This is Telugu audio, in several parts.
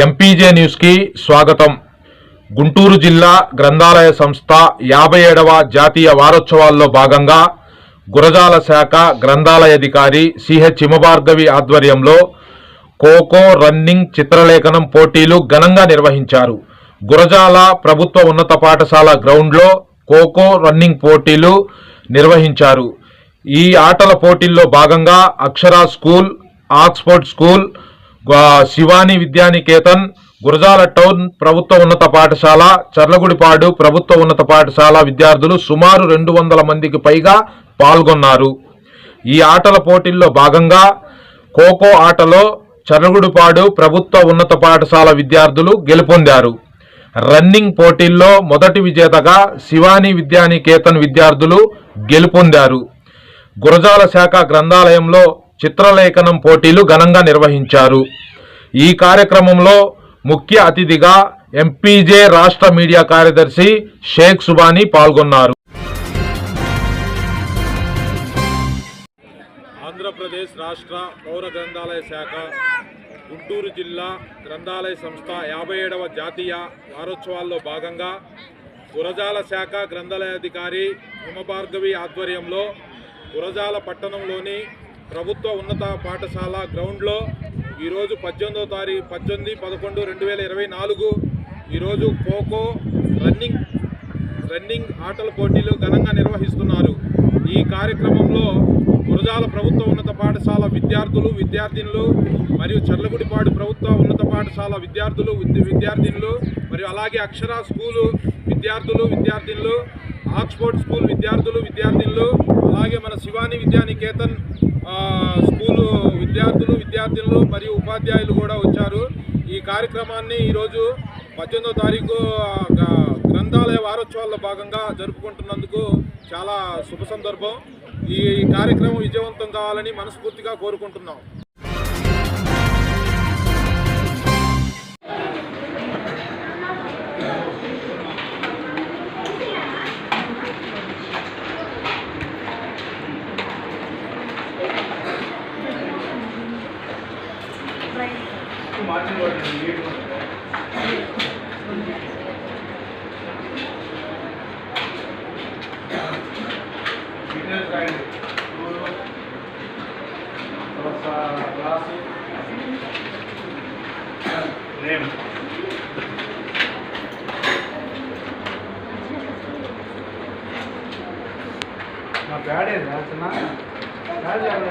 ఎంపీజే న్యూస్కి స్వాగతం. గుంటూరు జిల్లా గ్రంథాలయ సంస్థ యాభై ఏడవ జాతీయ వారోత్సవాల్లో భాగంగా గురజాల శాఖ గ్రంథాలయాధికారి సిహెచ్ హిమభార్గవి ఆధ్వర్యంలో ఖోఖో రన్నింగ్ చిత్రలేఖనం పోటీలు ఘనంగా నిర్వహించారు. గురజాల ప్రభుత్వ ఉన్నత పాఠశాల గ్రౌండ్లో ఖోఖో రన్నింగ్ పోటీలు నిర్వహించారు. ఈ ఆటల పోటీల్లో భాగంగా Akshara school Oxford school Shivani Vidyaniketan Gurajala town ప్రభుత్వ ఉన్నత పాఠశాల చర్లగుడిపాడు ప్రభుత్వ ఉన్నత పాఠశాల విద్యార్థులు సుమారు రెండు వందల మందికి పైగా పాల్గొన్నారు. ఈ ఆటల పోటీల్లో భాగంగా ఖోఖో ఆటలో చర్లగుడిపాడు ప్రభుత్వ ఉన్నత పాఠశాల విద్యార్థులు గెలుపొందారు. రన్నింగ్ పోటీల్లో మొదటి విజేతగా శివాని విద్యానికేతన్ విద్యార్థులు గెలుపొందారు. గురజాల శాఖ గ్రంథాలయంలో చిత్రలేఖనం పోటీలు ఘనంగా నిర్వహించారు. ఈ కార్యక్రమంలో ముఖ్య అతిథిగా ఎంపీజే రాష్ట్ర మీడియా కార్యదర్శి షేక్ సుబానీ పాల్గొన్నారు. ఆంధ్రప్రదేశ్ రాష్ట్ర పౌర గ్రంథాలయ శాఖ గుంటూరు జిల్లా గ్రంథాలయ సంస్థ యాభై ఏడవ జాతీయ వారోత్సవాల్లో భాగంగా గురజాల శాఖ గ్రంథాలయాధికారి హిమభార్గవి ఆధ్వర్యంలో గురజాల పట్టణంలోని ప్రభుత్వ ఉన్నత పాఠశాల గ్రౌండ్లో ఈరోజు పద్దెనిమిదో తారీఖు పద్దెనిమిది పదకొండు రెండు వేల ఇరవై నాలుగు ఈరోజు ఖోఖో రన్నింగ్ రన్నింగ్ ఆటల పోటీలు ఘనంగా నిర్వహిస్తున్నారు. ఈ కార్యక్రమంలో గురజాల ప్రభుత్వ ఉన్నత పాఠశాల విద్యార్థులు విద్యార్థినులు మరియు చర్లగుడిపాడు ప్రభుత్వ ఉన్నత పాఠశాల విద్యార్థులు విద్యార్థినులు మరియు అలాగే అక్షర స్కూలు విద్యార్థులు విద్యార్థినులు ఆక్స్ఫోర్డ్ స్కూల్ విద్యార్థులు విద్యార్థినులు అలాగే మన శివాని విద్యానికేతన్ స్కూలు విద్యార్థులు విద్యార్థినులు మరియు ఉపాధ్యాయులు కూడా వచ్చారు. ఈ కార్యక్రమాన్ని ఈరోజు పద్దెనిమిదో తారీఖు గ- గ్రంథాలయ వారోత్సవాల్లో భాగంగా జరుపుకుంటున్నందుకు చాలా శుభ సందర్భం. ఈ కార్యక్రమం విజయవంతం కావాలని మనస్ఫూర్తిగా కోరుకుంటున్నాం. ಗಾಡಿ ಇದೆ ಚೆನ್ನಾಗಿ ಗಾಡಿ ಆಗಲ್ಲ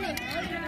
Thank you.